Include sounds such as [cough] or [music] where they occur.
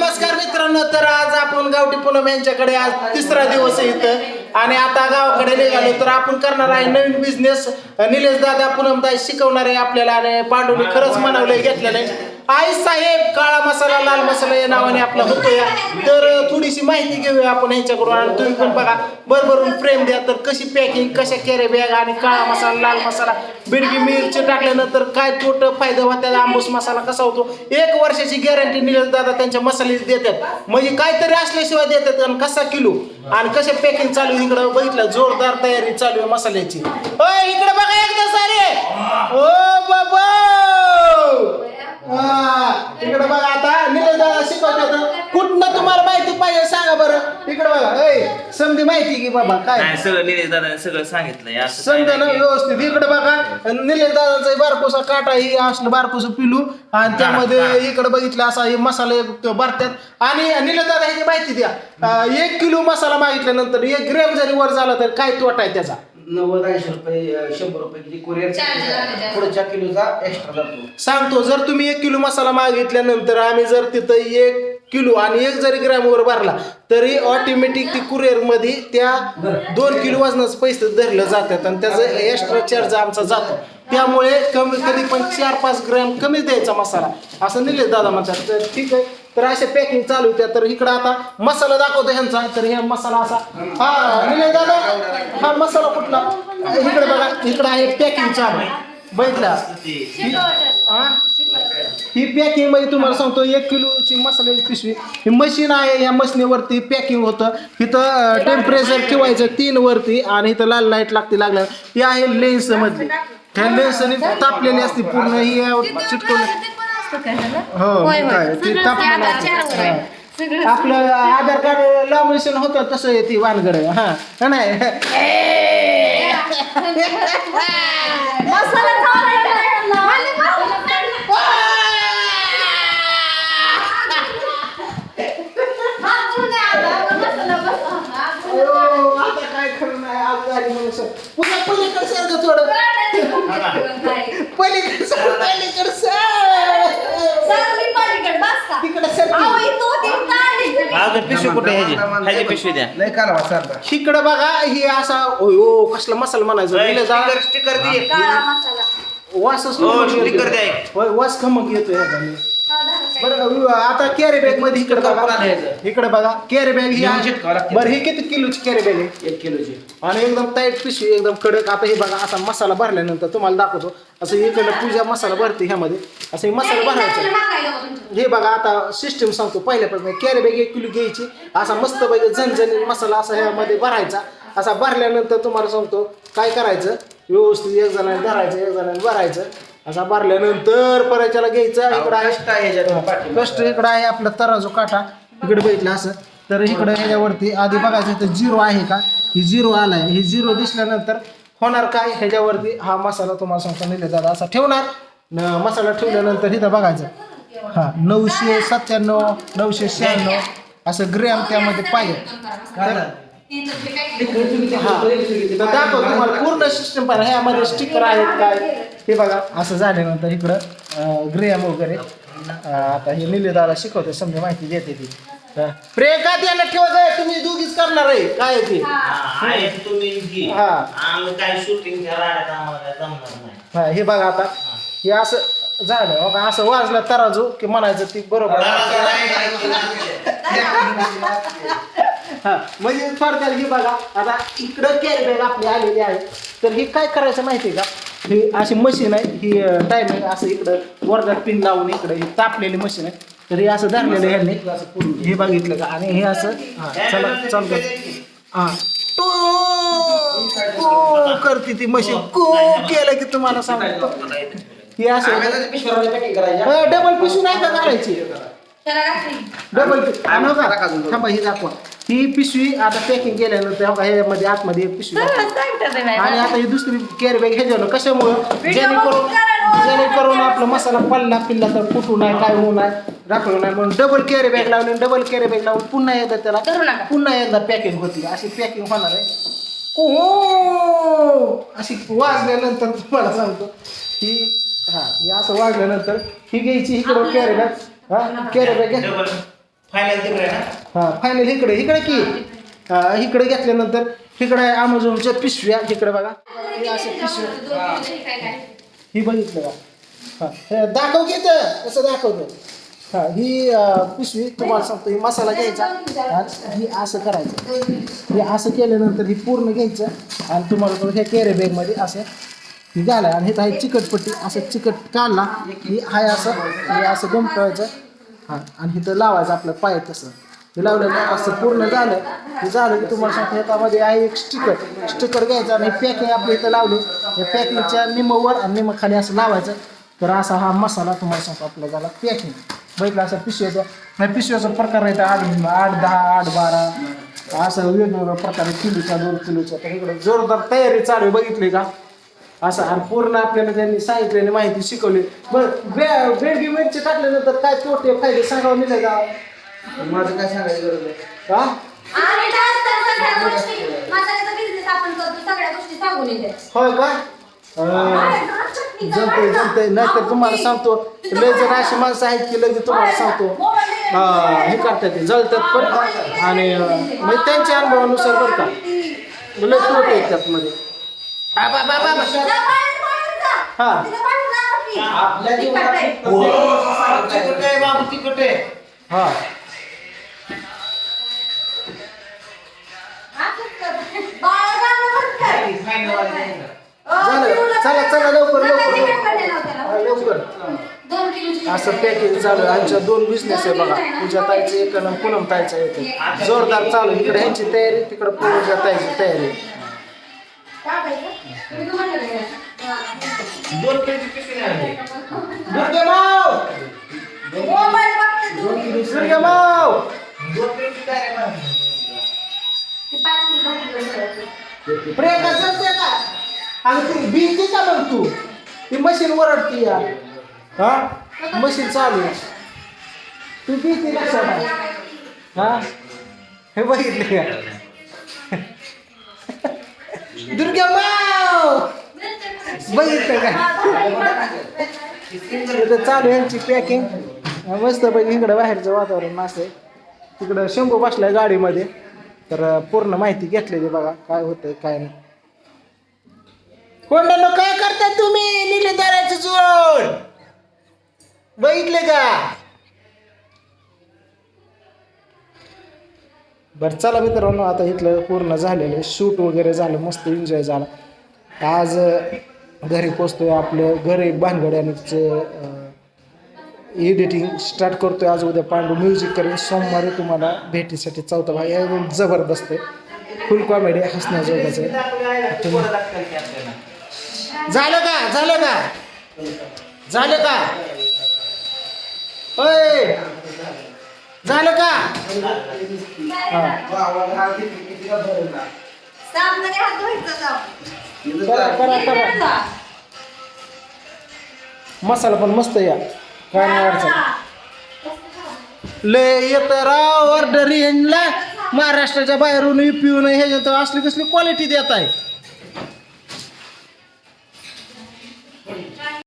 नमस्कार मित्रांनो तर आज आपण गावठी पूनम यांच्याकडे आज तिसरा दिवस आहे इथं. आणि आता गावाकडे निघालो तर आपण करणार आहे नवीन बिझनेस निलेश दादा पूनमदाई शिकवणार आहे आपल्याला आणि पांडुनी खरंच मनवलंय घेतलेलं आहे. आई साहेब काळा मसाला लाल मसाला या नावाने आपला होतो या तर थोडीशी माहिती घेऊया आपण ह्यांच्याकडून आणि तुम्ही पण बघा भरभरून फ्रेम द्या. तर कशी पॅकिंग कशा कॅरे बॅग आणि काळा मसाला लाल मसाला बिडगी मिरची टाकल्यानंतर काय तोट फायदा होत्या आंबूस मसाला कसा होतो? एक वर्षाची गॅरंटी निलेश दादा त्यांच्या मसाले देतात. म्हणजे काहीतरी असल्याशिवाय देतात आणि कसा किलो? आणि कशा पॅकिंग चालू इकडं बघितलं जोरदार तयारी चालू आहे मसाल्याची. इकडे बघा एकदा सारे. हा, इकडे बघा आता निलेश दादा शिकवतात कुठनं तुम्हाला माहिती पाहिजे सांगा बरं. इकडे बघा ऐ समधी माहिती की बाबा काय? नाही सगळं निलेश दादा सगळं सांगितलंय असं समजा ना नाही की- व्यवस्थित. इकडे बघा निलेश दादाचा बारकोसा काटा ही असलं बारकोस पिलू. आणि त्यामध्ये इकडे बघितलं असा हे मसाले भरतात. आणि निलेश दादा ह्याची माहिती द्या. अं, एक किलो मसाला मागितल्यानंतर एक ग्रॅम जरी वर झाला तर काय तोटा आहे त्याचा? नव्वद ऐंशी रुपये शंभर रुपये किती कुरिअर पुढच्या किलोचा एक्स्ट्रा जातो. सांगतो जर तुम्ही एक किलो मसाला मागितल्यानंतर आम्ही जर तिथं एक किलो आणि एक जरी ग्रॅमवर भरला तरी ऑटोमॅटिक ती कुरिअरमध्ये त्या दोन किलो वजनाचं पैसे धरलं जातात आणि त्याचं एक्स्ट्रा चार्ज आमचा जातो. त्यामुळे कमी कधी पण चार पाच ग्रॅम कमी द्यायचा मसाला. असं निलेश दादा म्हणतात. तर ठीक आहे. तर असे पॅकिंग चालू होत्या. तर इकडं आता मसाला दाखवतो ह्यांचा. तर ह्या मसाला असा हा निलेश दादा? हा मसाला कुठला? इकडे बघा. इकडं आहे पॅकिंग चालू. बघितला? ही- हा? पॅकिंगमध्ये तुम्हाला सांगतो एक किलोची मसाल्याची पिशवी. ही मशीन आहे या मशीनीवरती पॅकिंग होतं. इथं टेम्परेचर ठेवायचं तीन वरती आणि इथं लाल लाइट लागते लागल्या ही आहे लेन्स मधली. ह्या लेन्सने तापलेली असते पूर्ण. ही चिटकवलं. हो. काय ते तापलेलं आपलं आधार कार्ड लॅमिनेशन होतं तसं आहे ती वानगड. हा नाही [laughs] मसाला चावला आहे. आणि मसाला हात धुवून द्या आता. मसाला बसा. हात धुवून द्या. ओ, आता काय खरं नाही आज गाडी म्हणून सर पुन्हा पलीकडे सर गं थोडं पलीकडे सर पलीकडे सर चांगली पलीकडे बस का? तिकडे सर अहो, इथं होती अजून पिशवी कुठे ह्याची ह्याची पिशवी द्या लय कालवा चालला इकडे बघा ही असा ओ कसला मसाला म्हणायचा दिलं जा स्टिकर स्टिकर दे काळा मसाला. हो, येतोय. द्या एक. होय वास खमक ह्याचा. हा, काय. बरं आता कॅरी बॅगमध्ये इकडे बघा. इकडे बघा. कॅरी बॅग ही आहे. बरं ही किती किलोची कॅरी बॅग आहे? एक किलोची. आणि एकदम टाईट पिशवी एकदम कडक. आता हे बघा असा मसाला भरल्यानंतर तुम्हाला दाखवतो. असं इकडे पूजा मसाला भरते ह्यामध्ये. असं हे मसाला भरायचा. हे बघा आता सिस्टीम सांगतो. पहिल्यापासून कॅरी बॅग एक किलो घ्यायची. असा मस्त पाहिजे झणझणीत मसाला असा ह्यामध्ये भरायचा. असा भरल्यानंतर तुम्हाला सांगतो काय करायचं? व्यवस्थित एक जणाने धरायचं एक जणाने भरायचं. असा भरल्यानंतर परत त्याला घ्यायचं इकडं आहे. कष्ट इकडं आहे आपला तराजू काटा इकडे बघितलं असं. तर इकडं ह्याच्यावरती आधी बघायचं तर झिरो आहे का? ही झिरो आलाय. ही झिरो दिसल्यानंतर होणार काय? ह्याच्यावरती हा मसाला तुम्हाला सांगतो नेले दादा असा ठेवणार. न मसाला ठेवल्यानंतर इथं बघायचं. हा नऊशे सत्त्याण्णव नऊशे शहाण्णव असं ग्रॅम त्यामध्ये पाहिजे. हा. दाखव तुम्हाला पूर्ण सिस्टम पाहिजे. ह्यामध्ये स्टिकर आहेत काय? हे बघा असं झाल्यानंतर इकडं ग्रेम वगैरे आता हे निलेदाला शिकवते समजा माहिती देते ती. तर प्रियंका त्याला ठेवत तुम्ही दोघीच करणार आहे. काय आहे ते? आहे तुम्ही घे. हा. हा हे बघा आता. हे असं झालं बघा असं वाजलं तराजू की म्हणायचं ती बरोबर. [laughs] हा म्हणजे थोडक्यात ही बघा आता इकडं कॅरी बॅग आपली आलेली आहे. तर ही काय करायचं माहिती आहे का? ही अशी मशीन आहे ही टायमिंग असं इकडं वरदार पिन लावून इकडं ही तापलेली मशीन आहे तर हे असं धरलेलं आहे ह्यांनी हे बघितलं का आणि हे असं हा चला चालू कर. हा टू करते ती मशीन कू केलं की तुम्हाला सांगतो ही असं. डबल पिशवी नाही का काढायची घातली. डबल. थांबा ही दाखवा ही पिशवी आता पॅकिंग केल्यानंतर हो का ह्यामध्ये आतमध्ये एक पिशवी आणि. आता ही दुसरी कॅरी बॅग ह्याच्यावर कशामुळं? Video जेणेकरून. जेणेकरून आपला मसाला पडला पिल्ला तर फुटू नाही काय होऊ नाही राखलं नाही. म्हणून डबल कॅरी बॅग लावली डबल कॅरी बॅग लावून पुन्हा एकदा त्याला धरू नका. पुन्हा एकदा पॅकिंग होती. अशी पॅकिंग होणार आहे. ओ अशी वाजल्यानंतर तुम्हाला सांगतो ही हा ही असं वाजल्यानंतर ही घ्यायची इकडं कॅरी बॅग हा कॅरी बॅग घ्या. डबल फायनल तिकडे ना? हा फायनल इकडे इकडे की? हा, इकडे घेतल्यानंतर इकडे आहे अमेझॉनच्या पिशव्या इकडे बघा. हे असे पिशव्या ही बघितलं का? हा हे दाखव घेत कसं दाखवतं हा ही अं, पिशवी तुम्हाला सांगतो ही मसाला घ्यायचा. आणि ही असं करायचं. हे असं केल्यानंतर ही पूर्ण घ्यायचं. आणि तुम्हाला तो ह्या कॅरी बॅगमध्ये असं ही घालाय आणि हे आहे चिकटपट्टी असं चिकट काढला. ही हाय असं हे असं गमटवायचं हां आणि इथं लावायचं आपलं पाय तसं. हे लावलं असं पूर्ण झालं. हे झालं की तुम्हाला सांगतो ह्याच्यामध्ये आहे एक स्टिकर स्टिकर घ्यायचं आणि पॅकिंग आपलं इथं लावली. या पॅकिंगच्या निमवर आणि निमखाली असं लावायचं. तर असा हा मसाला तुम्हाला सांगतो आपल्या झाला पॅकिंग बघितलं असं पिशव्याचं? नाही पिशव्याचा प्रकार आहे आठ आठ दहा आठ बारा. असं वेगवेगळ्या प्रकारे किलोचा दोन किलोचा तर इकडं जोरदार तयारी चालू आहे. बघितली का? असं आणि पूर्ण आपल्याला त्यांनी सांगितलेली माहिती शिकवली. बरं बे बेडगी मिरची टाकल्यानंतर काय तोटे फायदे सांगावं मिळेल का? माझं काय सांगायची गरज आहे हा? आणि जास्त सगळ्या गोष्टी मसाल्याचा बिझनेस आपण करतो सगळ्या गोष्टी सांगून येते. होय का? अं, जमतंय जमतंय. नाहीतर तुम्हाला सांगतो लय जण अशी माणसं आहेत की लगेच तुम्हाला सांगतो. हा, हे करतात ते जळतात पण. आणि अं, म्हणजे त्यांच्या अनुभवानुसार बरं का. लय तोटे आहेत त्यातमध्ये. आ, बा, बा, बा, बा. हा. आपल्या जीवनात तिकडे आहे. बाबू तिकडे हा. झालं चला चला. लवकर लवकर. हा, लवकर. दोन किलोची असं पॅकेज चालू आहे. आमच्या दोन बिझनेस आहे बघा. पूजा ताईचं एक आणि पूनम ताईचं एक जोरदार चालू आहे. इकडे ह्यांची तयारी तिकडे पूजा ताईची तयारी दोन पिशवी नाही आणली. दुर्गे माव मोबाईल बघते दोन किलो दुर्गे माव दोन काय आहे बा? ते पाच का आणि ती भीती का मग तू? ती मशीन वरडती या. हा? मशीन चालू आहे. तू भीती लक्षात. आहे हा? हे बघितले का? दुर्गा माव! बघितलं का? चालू आहे यांची पॅकिंग मस्त पैकी इकडं बाहेरचं वातावरण असं आहे. तिकडं शंभू बसलाय गाडीमध्ये. तर पूर्ण माहिती घेतलेली बघा काय होतंय काय नाही. कोंडानो काय करता तुम्ही? निलेदाराचं जोड! बघितले का? बरं चला मित्रांनो आता इथलं पूर्ण झालेलं आहे. शूट वगैरे झालं मस्त एन्जॉय झाला. आज घरी पोचतोय आपलं घर एक भानगड्यानंच एडिटिंग स्टार्ट करतोय आज उद्या पांडू म्युझिक करेन सोमवारी तुम्हाला भेटीसाठी चौथा भाग एकदम जबरदस्त आहे. फुल कॉमेडी हसण्याजोगाचं आहे. झालं का? झालं का? झालं का? होय झालं का? हा. हा करा जा. करा. करा मसाला पण मस्त या. काय नाही अडचण. लय येत राव ऑर्डर यांना. महाराष्ट्राच्या बाहेरून पिऊन ह्याच्यात असली कसली क्वालिटी देत आहे